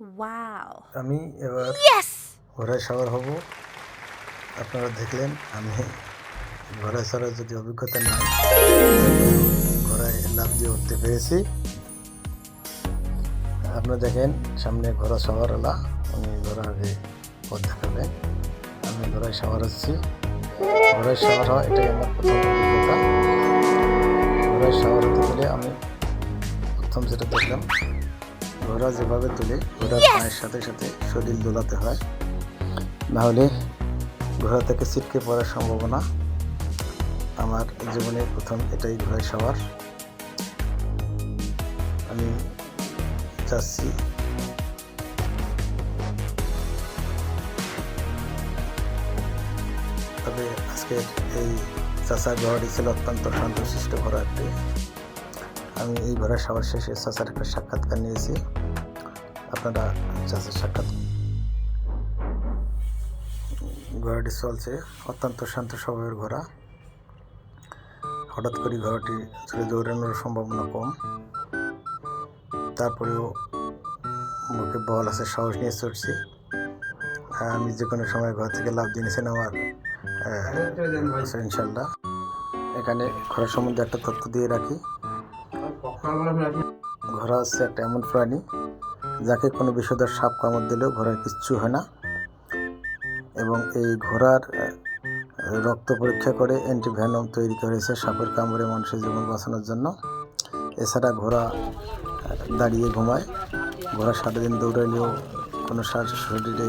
Wow. আমি এবার Yes! ঘোড়ায় সওয়ার হব। আপনারা দেখলেন আমি ঘোড়ায় সওয়ার যদি অভিজ্ঞতা নাই ঘোড়ায় লাভ দিয়ে উঠতে পেরেছি। আপনারা দেখেন সামনে ঘোড়া সওয়ার হলা। উনি ঘোড়াকে পথ দেখাবে। আমি ঘোড়ায় সওয়ার হচ্ছি। ঘোড়ায় সওয়ার হওয়া এটাই আমার প্রথম অভিজ্ঞতা। ঘোড়ায় সওয়ার হতে গেলে আমি প্রথম যেটা দেখলাম ঘোড়া যেভাবে তুলে ঘোড়ার পায়ের সাথে সাথে শরীর দোলাতে হয়। নাহলে ঘোড়া থেকে ছিটকে পড়ার সম্ভাবনা আমার জীবনে প্রথম এটাই ঘোড়ায় সবার। আমি যাচ্ছি। তবে আজকের এই চাষা ঘোড়াটি ছিল অত্যন্ত শান্তশিষ্ট ঘোড়া একটি আমি এই ঘোড়ার সবার শেষে চাচার একটা সাক্ষাৎকার নিয়েছি। আপনারা চাচার সাক্ষাৎ ঘোড়াটি চলছে, অত্যন্ত শান্ত স্বভাবের ঘোড়া। হঠাৎ করে ঘোড়াটি ছেড়ে দৌড়ানোর সম্ভাবনা কম। তারপরেও মুখে বল আছে, সাহস নিয়ে চড়ছি। আমি যে কোনো সময় ঘর থেকে লাভ দিয়েছেন আমার ইনশাল্লাহ এখানে ঘোড়া সম্বন্ধে একটা তথ্য দিয়ে রাখি। ঘোড়া হচ্ছে একটা এমন প্রাণী, যাকে কোনো বিষধর সাপ কামড় দিলেও ঘোড়ার কিচ্ছু হয় না। এবং এই ঘোড়ার রক্ত পরীক্ষা করে অ্যান্টিভ্যানম তৈরি করেছে সাপের কামড়ে মানুষের জীবন বাঁচানোর জন্য। এছাড়া ঘোড়া দাঁড়িয়ে ঘুমায়। ঘোড়া সারাদিন দৌড়াইলেও কোনো শরীরে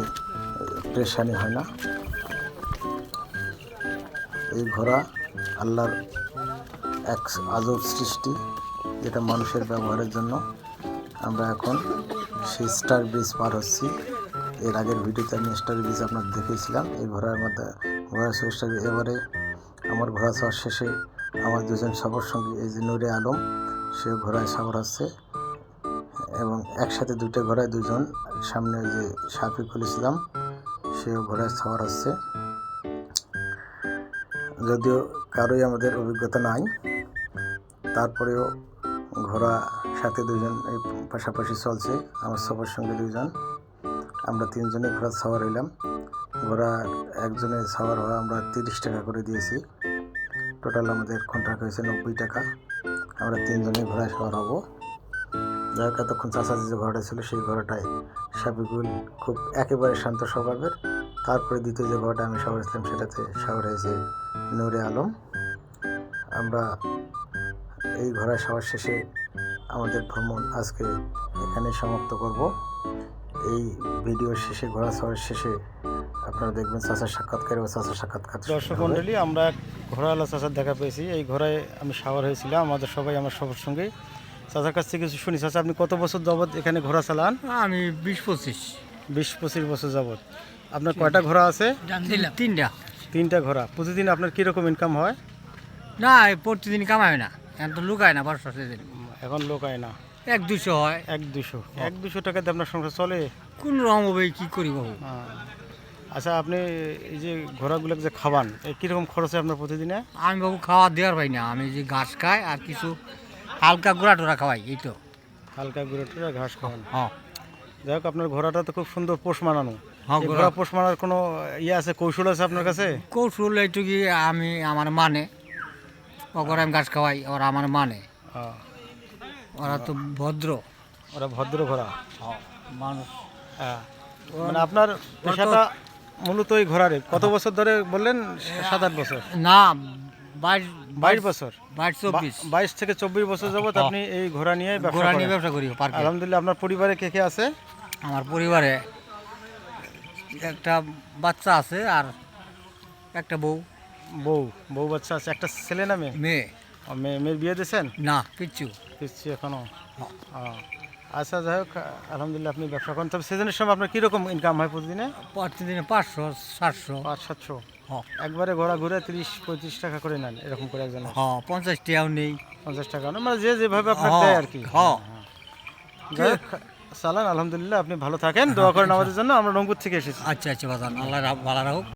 প্রেশানি হয় না। এই ঘোড়া আল্লাহর এক আজব সৃষ্টি। যেটা মানুষের ব্যবহারের জন্য আমরা এখন সেই স্টার ব্রিজ পার হচ্ছি। এর আগের ভিডিওতে আমি স্টার ব্রিজ আপনার দেখিয়েছিলাম। এই ঘোড়ার মধ্যে ঘোড়া স্টার এবারে। আমার ঘোড়া চাওয়ার শেষে আমার দুজন সবার সঙ্গে, এই যে নুরে আলম সে ঘোড়ায় সফর হচ্ছে এবং একসাথে দুটো ঘোড়ায় দুজন, সামনে যে শাফিকুল খুলেছিলাম সেও ঘোড়ায় সফর হচ্ছে যদিও কারোই আমাদের অভিজ্ঞতা নাই, তারপরেও ঘোড়া সাথে দুজন এই পাশাপাশি চলছে আমার সবার সঙ্গে দুজন আমরা তিনজনে ঘোড়া সাওয়ার হইলাম। ঘোড়া একজনের সাওয়ার হওয়া আমরা তিরিশ টাকা করে দিয়েছি। টোটাল আমাদের কন্ট্রাক্ট হয়েছে নব্বই টাকা। আমরা তিনজনে ঘোড়ায় সাওয়ার হব। যাই এতক্ষণ চাষাচি যে ঘোড়াটা ছিল সেই ঘোড়াটায় সাবিকুল খুব একেবারে শান্ত স্বভাবের। তারপরে দ্বিতীয় যে ঘোড়াটা আমি সাওয়ার ইসলাম সেটাতে সাওয়ার হয়েছে নূরে আলম। আমরা এই ঘোড়ায় সবার শেষে আমাদের ভ্রমণ আজকে এখানে সমাপ্ত করব। এই ভিডিওর শেষে ঘোড়া সবার শেষে আপনারা দেখবেন চাষার সাক্ষাৎকার এবং চাষার সাক্ষাৎকার দর্শক মণ্ডলী আমরা এক ঘোড়াওয়ালা চাচার দেখা পেয়েছি। এই ঘোড়ায় আমি সাওয়ার হয়েছিলাম। আমাদের সবাই আমার সবার সঙ্গে। চাচার কাছ থেকে কিছু শুনি। চাচা আপনি কত বছর যাবৎ এখানে ঘোড়া চালান? আমি বিশ পঁচিশ। বিশ পঁচিশ বছর যাবৎ। আপনার কয়টা ঘোড়া আছে? তিনটা। তিনটা ঘোড়া। প্রতিদিন আপনার কীরকম ইনকাম হয়? না প্রতিদিন কামাই না। এখন তো লুকায় না বর্ষা এখন লোক না। এক দুশো হয়। এক দুশো। এক দুশো টাকাতে আপনার সংসার চলে? কোন রকম হবে কি করি বাবু? আচ্ছা আপনি এই যে ঘোড়াগুলো যে খাবান কীরকম খরচ আপনার প্রতিদিনে? আমি বাবু খাওয়া দেওয়ার পাই না। আমি যে ঘাস খাই আর কিছু হালকা গুঁড়া টোড়া খাওয়াই এই তো। হালকা গুঁড়ো টুড়ো ঘাস খাওয়ান? হ্যাঁ। যাই হোক আপনার ঘোড়াটা তো খুব সুন্দর পোষ মানানো। হ্যাঁ, ঘোড়া- ঘোড়া পোষ মানার কোনো ইয়ে আছে কৌশল আছে আপনার কাছে? কৌশল এইটুকু আমি আমার মানে। ওরা আমি ঘাস খাওয়াই ওরা আমার মানে। ওরা তো ভদ্র। ওরা ভদ্র ঘোড়া। মানুষ। হ্যাঁ। মানে আপনার পেশাটা মূলত ওই ঘোড়ারে কত বছর ধরে বললেন? সাত আট বছর। না বাইশ বছর। বাইশ থেকে চব্বিশ বছর যাবত হ্যাঁ। আপনি এই ঘোড়া নিয়ে ব্যবসা ঘোড়া নিয়ে। ব্যবসা করি আলহামদুলিল্লাহ আপনার পরিবারে কে কে আছে? আমার পরিবারে একটা বাচ্চা আছে আর একটা বউ। বউ বউ বাচ্চা আছে। একটা ছেলে না মেয়ে? মেয়ে। মেয়ে মেয়ের বিয়ে দিয়েছেন? না কিচ্ছু। দিচ্ছি এখনও। আচ্ছা যাই হোক আলহামদুলিল্লাহ আপনি ব্যবসা করেন। তবে সেজনের সময় আপনার কীরকম ইনকাম হয় প্রতিদিনে? প্রতিদিনে পাঁচশো সাতশো। পাঁচ সাতশো? হ্যাঁ একবারে ঘোরা ঘুরে তিরিশ পঁয়ত্রিশ টাকা করে নেন এরকম করে একজন হ্যাঁ পঞ্চাশ টাকাও নেই। পঞ্চাশ টাকা মানে যে যেভাবে আপনার হ্যাঁ, দেয় আর কি। হ্যাঁ যাই হোক, চালান আলহামদুলিল্লাহ আপনি ভালো থাকেন দোয়া করেন আমাদের জন্য আমরা রংপুর থেকে এসেছি। আচ্ছা আচ্ছা বাজান আল্লাহ ভালো রাখুক।